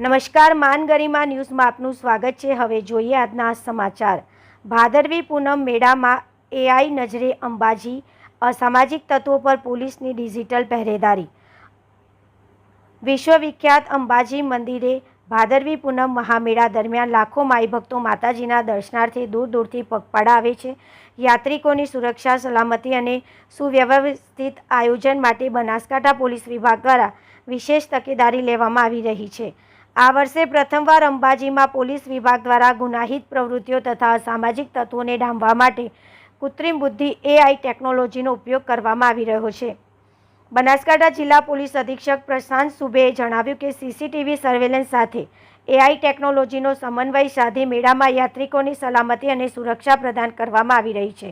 નમસ્કાર, માન ગરિમા ન્યૂઝમાં આપનું સ્વાગત છે. હવે જોઈએ આજના સમાચાર. ભાદરવી પૂનમ મેળામાં એઆઈ નજરે અંબાજી, અસામાજિક તત્વો પર પોલીસની ડિજિટલ પહેરેદારી. વિશ્વવિખ્યાત અંબાજી મંદિરે ભાદરવી પૂનમ મહામેળા દરમિયાન લાખો માઈ ભક્તો માતાજીના દર્શનાર્થે દૂર દૂરથી પગપાળા આવે છે. યાત્રિકોની સુરક્ષા, સલામતી અને સુવ્યવસ્થિત આયોજન માટે બનાસકાંઠા પોલીસ વિભાગ દ્વારા વિશેષ તકેદારી લેવામાં આવી રહી છે. આ વર્ષે પ્રથમવાર અંબાજીમાં પોલીસ વિભાગ દ્વારા ગુનાહિત પ્રવૃત્તિઓ તથા સામાજિક તત્વોને ડામવા માટે કૃત્રિમ બુદ્ધિ એઆઈ ટેકનોલોજીનો ઉપયોગ કરવામાં આવી રહ્યો છે. બનાસકાંઠા જિલ્લા પોલીસ અધિક્ષક પ્રશાંત સુબેએ જણાવ્યું કે સીસીટીવી સર્વેલન્સ સાથે એઆઈ ટેકનોલોજીનો સમન્વય સાધી મેળામાં યાત્રિકોની સલામતી અને સુરક્ષા પ્રદાન કરવામાં આવી રહી છે.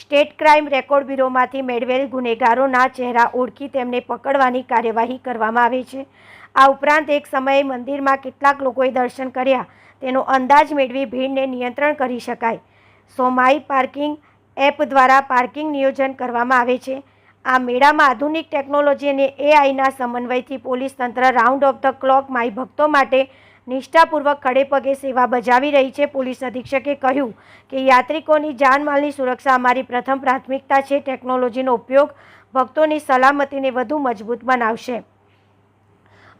સ્ટેટ ક્રાઇમ રેકોર્ડ બ્યુરોમાંથી મેળવેલ ગુનેગારોના ચહેરા ઓળખી તેમને પકડવાની કાર્યવાહી કરવામાં આવે છે. આ ઉપરાંત એક સમયે મંદિરમાં કેટલાક લોકોએ દર્શન કર્યા. તેનો અંદાજ મેળવી ભીડને નિયંત્રણ કરી શકાય. સોમાઈ પાર્કિંગ એપ દ્વારા પાર્કિંગ નિયોજન કરવામાં આવે છે. આ મેળામાં આધુનિક ટેકનોલોજી અને એઆઈના સમન્વયથી પોલીસ તંત્ર રાઉન્ડ ઓફ ધ ક્લોક માઈ ભક્તો માટે નિષ્ઠાપૂર્વક ખડેપગે સેવા બજાવી રહી છે. પોલીસ અધિક્ષકે કહ્યું કે યાત્રિકોની જાનમાલની સુરક્ષા અમારી પ્રથમ પ્રાથમિકતા છે. ટેકનોલોજીનો ઉપયોગ ભક્તોની સલામતીને વધુ મજબૂત બનાવશે.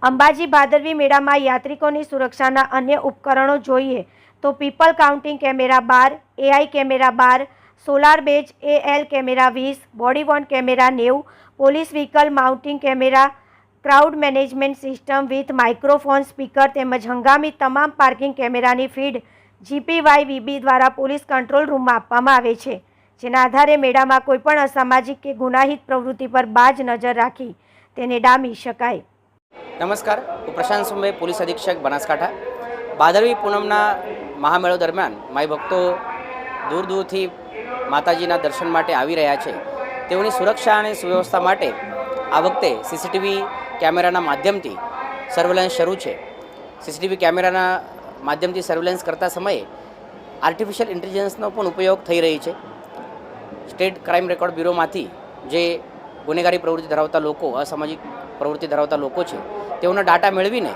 અંબાજી ભાદરવી મેળામાં યાત્રિકોની સુરક્ષાના અન્ય ઉપકરણો જોઈએ તો પીપલ કાઉન્ટિંગ કેમેરા બાર એઆઈ કેમેરા બાર સોલાર બેજ એએલ કેમેરા વીસ, બોડી વોર્ન કેમેરા નેવું, police vehicle mounting camera, crowd management system with microphone speaker તેમજ હંગામી તમામ પાર્કિંગ કેમેરાની ફીડ જીપીવાય વીબી દ્વારા પોલીસ કંટ્રોલ રૂમમાં આપવામાં આવે છે. જેના આધારે મેળામાં કોઈપણ અસામાજિક કે ગુનાહિત પ્રવૃત્તિ પર બાજ નજર રાખી તેને ડામી શકાય. નમસ્કાર, હું પ્રશાંત સુંબે પોલીસ અધિક્ષક બનાસકાંઠા. ભાદરવી પૂનમના મહામેળો દરમિયાન માય ભક્તો દૂર દૂરથી માતાજીના દર્શન માટે આવી રહ્યા છે. તેઓની સુરક્ષા અને સુવ્યવસ્થા માટે આ વખતે સીસીટીવી કેમેરાના માધ્યમથી સર્વેલન્સ શરૂ છે. સીસીટીવી કેમેરાના માધ્યમથી સર્વેલન્સ કરતા સમયે આર્ટિફિશિયલ ઇન્ટેલિજન્સનો પણ ઉપયોગ થઈ રહી છે. સ્ટેટ ક્રાઇમ રેકોર્ડ બ્યુરોમાંથી જે ગુનેગારી પ્રવૃત્તિ ધરાવતા લોકો, અસામાજિક પ્રવૃત્તિ ધરાવતા લોકો છે, તેઓના ડાટા મેળવીને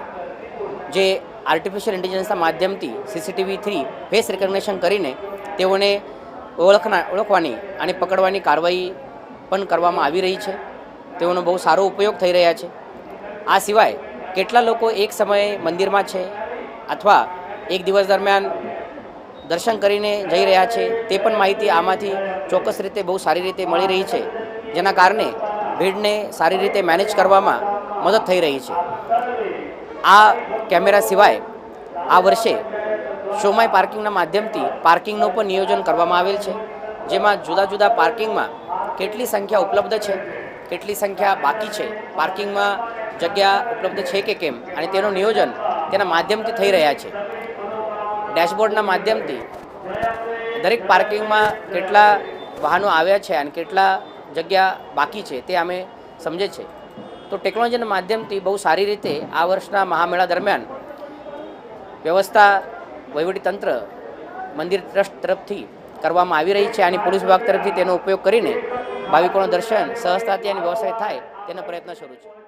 જે આર્ટિફિશિયલ ઇન્ટેલિજન્સના માધ્યમથી સીસીટીવી થ્રી ફેસ રિકગ્નેશન કરીને તેઓને ઓળખના, ઓળખવાની અને પકડવાની કાર્યવાહી પણ કરવામાં આવી રહી છે. તેઓનો બહુ સારો ઉપયોગ થઈ રહ્યા છે. આ સિવાય કેટલા લોકો એક સમયે મંદિરમાં છે અથવા એક દિવસ દરમિયાન દર્શન કરીને જઈ રહ્યા છે તે પણ માહિતી આમાંથી ચોક્કસ રીતે બહુ સારી રીતે મળી રહી છે, જેના કારણે ભીડને સારી રીતે મેનેજ કરવામાં મદદ થઈ રહી છે. આ કેમેરા સિવાય આ વર્ષે શોમાઈ પાર્કિંગના માધ્યમથી પાર્કિંગનું પણ નિયોજન કરવામાં આવેલ છે, જેમાં જુદા જુદા પાર્કિંગમાં કેટલી સંખ્યા ઉપલબ્ધ છે, કેટલી સંખ્યા બાકી છે, પાર્કિંગમાં જગ્યા ઉપલબ્ધ છે કે કેમ, અને તેનું નિયોજન તેના માધ્યમથી થઈ રહ્યા છે. ડેશબોર્ડના માધ્યમથી દરેક પાર્કિંગમાં કેટલા વાહનો આવ્યા છે અને કેટલા જગ્યા બાકી છે તે અમે સમજે છે. તો ટેકનોલોજીના માધ્યમથી બહુ સારી રીતે આ વર્ષના મહામેળા દરમિયાન વ્યવસ્થા વહીવટીતંત્ર મંદિર ટ્રસ્ટ તરફથી કરવામાં આવી રહી છે. અને પોલીસ વિભાગ તરફથી તેનો ઉપયોગ કરીને ભાવિકોનું દર્શન સહજતાથી અને વ્યવસાય થાય તેનો પ્રયત્ન શરૂ છે.